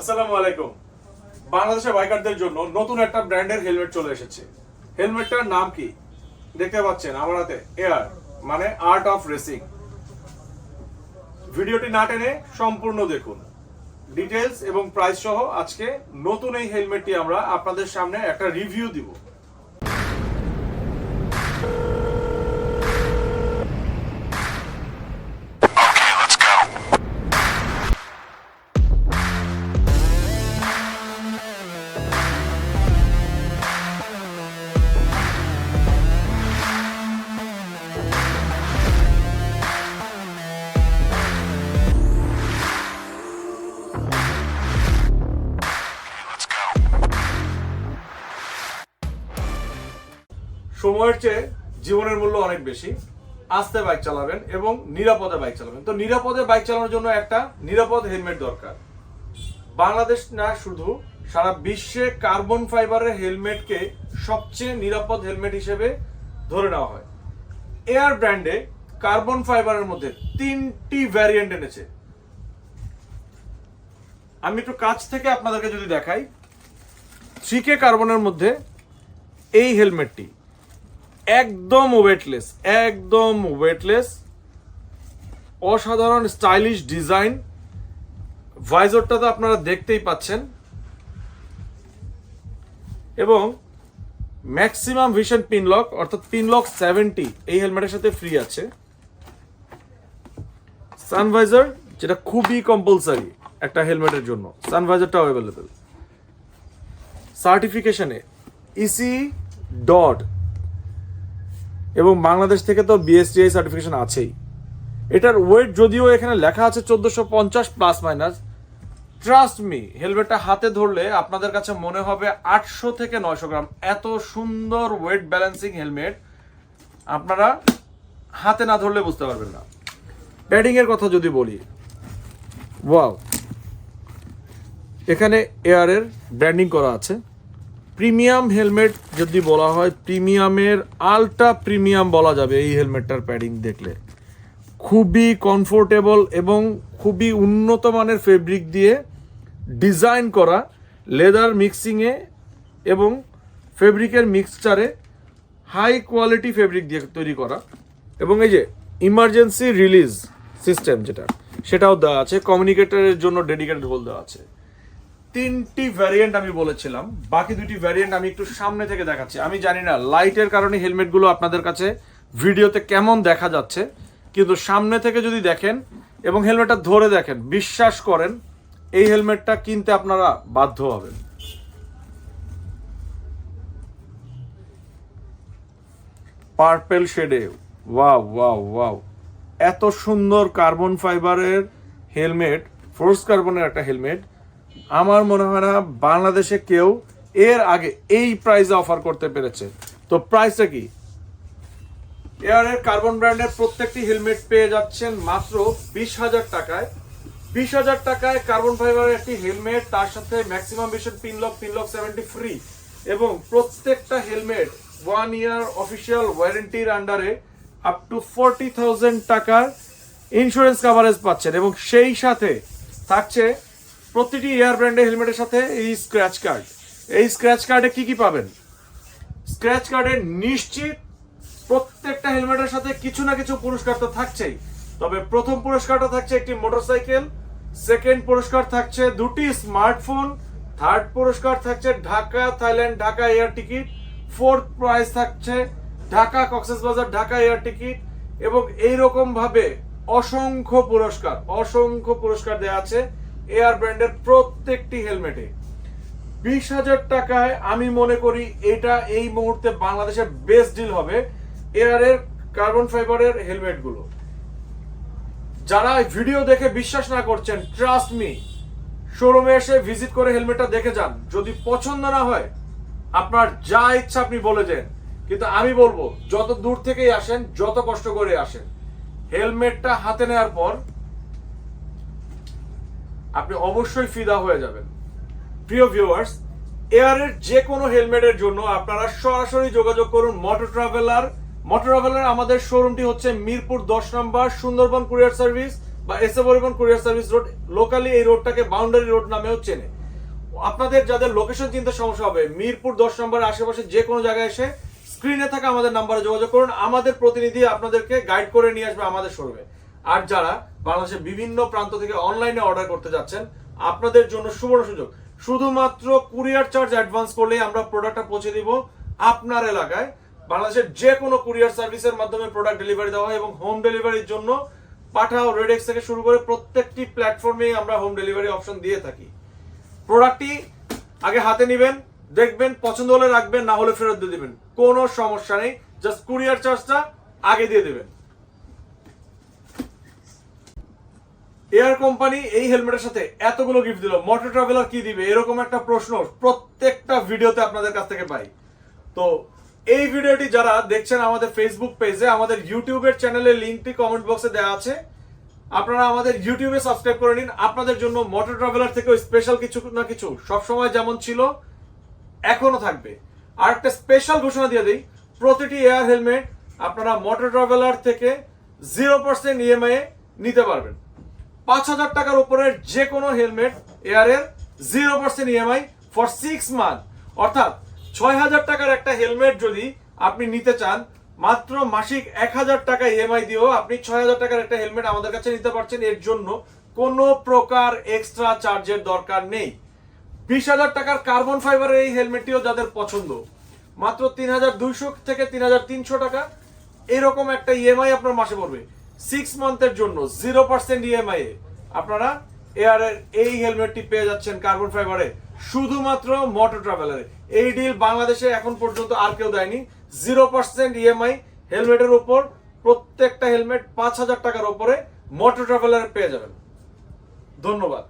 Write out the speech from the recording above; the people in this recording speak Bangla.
আসসালামু আলাইকুম। বাংলাদেশের বাইকারদের জন্য নতুন একটা ব্র্যান্ডের হেলমেট চলে এসেছে। হেলমেটটার নাম কি? দেখতে পাচ্ছেন আমার হাতে এয়ার মানে আর্ট অফ রেসিং ভিডিওটি না টেনে সম্পূর্ণ দেখুন। ডিটেলস এবং প্রাইস সহ আজকে নতুন এই হেলমেটটি আমরা আপনাদের সামনে একটা রিভিউ দিব। সময়ের চেয়ে জীবনের মূল্য অনেক বেশি। আস্তে বাইক চালাবেন এবং নিরাপদে বাইক চালাবেন। তো নিরাপদে বাইক চালানোর জন্য একটা নিরাপদ হেলমেট দরকার। বাংলাদেশ না, শুধু সারা বিশ্বে কার্বন ফাইবারের হেলমেটকে সবচেয়ে নিরাপদ হেলমেট হিসেবে ধরে নেওয়া হয়। এয়ার ব্র্যান্ডে কার্বন ফাইবারের মধ্যে তিনটি ভ্যারিয়েন্ট এনেছে। আমি একটু কাছ থেকে আপনাদেরকে যদি দেখাই থ্রি কে কার্বনের মধ্যে এই হেলমেটটি। একদম ওয়েটলেস একদম ওয়েটলেস অসাধারণ স্টাইলিশ ডিজাইন ভাইজরটা তো আপনারা দেখতেই পাচ্ছেন। এবং ম্যাক্সিমাম ভিশন পিনলক অর্থাৎ পিনলক সেভেন্টি এই হেলমেটের সাথে ফ্রি আছে। সানভাইজার যেটা খুবই কম্পালসারি একটা হেলমেটের জন্য সানভাইজারটাও অ্যাভেলেবেল সার্টিফিকেশনে ইসি ডট এবং বাংলাদেশ থেকে তো বিএসটিআই সার্টিফিকেশন আছেই। এটার ওয়েট যদিও এখানে লেখা আছে চোদ্দশো পঞ্চাশ প্লাস মাইনাস ট্রাস্ট মি হেলমেটটা হাতে ধরলে আপনাদের কাছে মনে হবে আটশো থেকে নয়শো গ্রাম। এত সুন্দর ওয়েট ব্যালেন্সিং হেলমেট আপনারা হাতে না ধরলে বুঝতে পারবেন না। প্যাডিং এর কথা যদি বলি ওয়াও এখানে এয়ারের ব্র্যান্ডিং করা আছে। প্রিমিয়াম হেলমেট যদি বলা হয়, প্রিমিয়ামের আলট্রা প্রিমিয়াম বলা যাবে এই হেলমেটটার প্যাডিং দেখলে। খুবই কমফোর্টেবল এবং খুবই উন্নত মানের ফেব্রিক দিয়ে ডিজাইন করা লেদার মিক্সিংয়ে এবং ফেব্রিকের মিক্সচারে হাই কোয়ালিটি ফেব্রিক দিয়ে তৈরি করা এবং এই যে ইমার্জেন্সি রিলিজ সিস্টেম যেটা, সেটাও দেওয়া আছে। কমিউনিকেটরের জন্য ডেডিকেটেড হোল দেওয়া আছে। তিনটি ভ্যারিয়েন্ট আমি বলেছিলাম। বাকি দুটি ভ্যারিয়েন্ট আমি একটু সামনে থেকে দেখাচ্ছি। আমি জানি না লাইটের কারণে হেলমেটগুলো আপনাদের কাছে ভিডিওতে কেমন দেখা যাচ্ছে, কিন্তু সামনে থেকে যদি দেখেন এবং হেলমেটটা ধরে দেখেন, বিশ্বাস করেন, এই হেলমেটটা কিনতে আপনারা বাধ্য হবেন। পার্পেল শেডে ওয়াও ওয়াও ওয়াও এত সুন্দর কার্বন ফাইবারের হেলমেট ফোর্স কার্বনের একটা হেলমেট আমার মনে হয় না বাংলাদেশে কেউ এর আগে এই প্রাইসে অফার করতে পেরেছে। তো প্রাইসটা কি? এয়ারের কার্বন ব্র্যান্ডের প্রত্যেকটি হেলমেট পেয়ে যাচ্ছেন মাত্র বিশ হাজার টাকায়। বিশ হাজার টাকায় কার্বন ফাইবারের একটি হেলমেট তার সাথে maximum vision pinlock pinlock seventy free এবং প্রত্যেকটা হেলমেট ওয়ান ইয়ার অফিসিয়াল ওয়ারেন্টির আন্ডারে আপ টু ফোরটি থাউজেন্ড টাকার ইন্স্যুরেন্স কাভারেজ পাচ্ছেন এবং সেই সাথে থাকছে প্রতিটি এয়ার ব্র্যান্ডের হেলমেটের সাথে এই স্ক্র্যাচ কার্ড এই স্ক্র্যাচ কার্ডে কি কি পাবেন? স্ক্র্যাচ কার্ডে নিশ্চিত প্রত্যেকটা হেলমেটের সাথে কিছু না কিছু পুরস্কার তো থাকছেই। তবে প্রথম পুরস্কারটা থাকছে একটি মোটরসাইকেল সেকেন্ড পুরস্কার থাকছে দুটি স্মার্টফোন থার্ড পুরস্কার থাকছে Dhaka, Thailand Dhaka air ticket fourth prize থাকছে ঢাকা কক্সবাজার ঢাকা এয়ার টিকিট এবং এই রকম ভাবে অসংখ্য পুরস্কার অসংখ্য পুরস্কার দেওয়া আছে। এয়ার ব্র্যান্ডের প্রত্যেকটি হেলমেটে। বিশ হাজার টাকায় আমি মনে করি এটা এই মুহূর্তে বাংলাদেশের বেস্ট ডিল হবে এয়ারের কার্বন ফাইবারের হেলমেটগুলো যারা ভিডিও দেখে বিশ্বাস না করছেন ট্রাস্ট মি শোরুমে এসে ভিজিট করে হেলমেটটা দেখে যান। যদি পছন্দ না হয়, আপনার যা ইচ্ছা আপনি বলে যান কিন্তু আমি বলব, যত দূর থেকেই আসেন, যত কষ্ট করে আসেন, হেলমেটটা হাতে নেওয়ার পর আপনি অবশ্যই ফিদা হয়ে যাবেন। প্রিয় ভিউয়ার্স এয়ারের যে কোনো হেলমেটের জন্য আপনারা সরাসরি যোগাযোগ করুন মোটর ট্রাভেলার মোটর ট্রাভেলার আমাদের শোরুমটি হচ্ছে মিরপুর দশ নম্বর সুন্দরবন কুরিয়ার সার্ভিস বা SA Paribahan courier service road. Locally এই রোডটাকে বাউন্ডারি রোড নামেও চেনে। আপনাদের যাদের লোকেশন চিন্তা সমস্যা হবে, মিরপুর দশ নম্বরের আশেপাশে যে কোনো জায়গায় এসে স্ক্রিনে থাকা আমাদের নাম্বারে যোগাযোগ করুন। আমাদের প্রতিনিধি আপনাদেরকে গাইড করে নিয়ে আসবে আমাদের শোরুমে আর যারা বাংলাদেশের বিভিন্ন প্রান্ত থেকে অনলাইনে অর্ডার করতে যাচ্ছেন। আপনাদের জন্য সুবর্ণ সুযোগ। শুধুমাত্র কুরিয়ার চার্জ অ্যাডভান্স করলেই আমরা প্রোডাক্টটা পৌঁছে দিব আপনার এলাকায়। বাংলাদেশের যে কোনো কুরিয়ার সার্ভিসের মাধ্যমে প্রোডাক্ট ডেলিভারি দেওয়া হয় এবং হোম ডেলিভারির জন্য পাঠাও রেডেক্স থেকে শুরু করে প্রত্যেকটি প্ল্যাটফর্মে আমরা হোম ডেলিভারি অপশন দিয়ে থাকি। প্রোডাক্টটি আগে হাতে নেবেন, দেখবেন, পছন্দ হলে রাখবেন, না হলে ফেরত দিয়ে দিবেন। কোনো সমস্যা নেই জাস্ট কুরিয়ার চার্জটা আগে দিয়ে দেবেন। এয়ার কোম্পানি এই হেলমেটের সাথে এতগুলো গিফট দিল। মোটর ট্রাভেলার কি দিবে? এরকম একটা প্রশ্ন প্রত্যেকটা ভিডিওতে আপনাদের কাছ থেকে পাই। তো এই ভিডিওটি যারা দেখছেন আমাদের ফেসবুক পেজে আমাদের ইউটিউবের চ্যানেলের লিঙ্কটি কমেন্ট বক্সে দেওয়া আছে। আপনারা আমাদের ইউটিউবে সাবস্ক্রাইব করে নিন। আপনাদের জন্য মোটর ট্রাভেলার থেকেও স্পেশাল কিছু না কিছু সবসময় যেমন ছিল এখনও থাকবে। আর একটা স্পেশাল ঘোষণা দিয়ে দিই, প্রতিটি এয়ার হেলমেট আপনারা মোটর ট্রাভেলার থেকে জিরো পার্সেন্ট ইএমআই নিতে পারবেন। পাঁচ হাজার টাকার উপরের যে কোনো helmet, এয়ারের zero percent EMI for six month অর্থাৎ ছয় হাজার টাকার একটা হেলমেট যদি আপনি নিতে চান, মাত্র মাসিক এক হাজার টাকা ইএমআই দিয়েও আপনি ছয় হাজার টাকার একটা হেলমেট আমাদের কাছে নিতে পারছেন। এর জন্য কোনো প্রকার এক্সট্রা চার্জের দরকার নেই। বিশ হাজার টাকার কার্বন ফাইবারের এই হেলমেটটিও যাদের পছন্দ, মাত্র তিন হাজার দুইশো থেকে তিন হাজার তিনশো টাকা, এরকম একটা ইএমআই আপনার মাসে পড়বে। সিক্স মান্থের জন্য জিরো পার্সেন্ট ইএমআই আপনারা এয়ারের এই হেলমেটটি পেয়ে যাচ্ছেন কার্বন ফাইবারে শুধুমাত্র মোটর ট্রাভেলারে এই ডিল বাংলাদেশে এখন পর্যন্ত আর কেউ দেয়নি। জিরো পার্সেন্ট ইএমআই হেলমেটের উপর, প্রত্যেকটা হেলমেট পাঁচ হাজার টাকার উপরে মোটর ট্রাভেলারে পেয়ে যাবেন। ধন্যবাদ।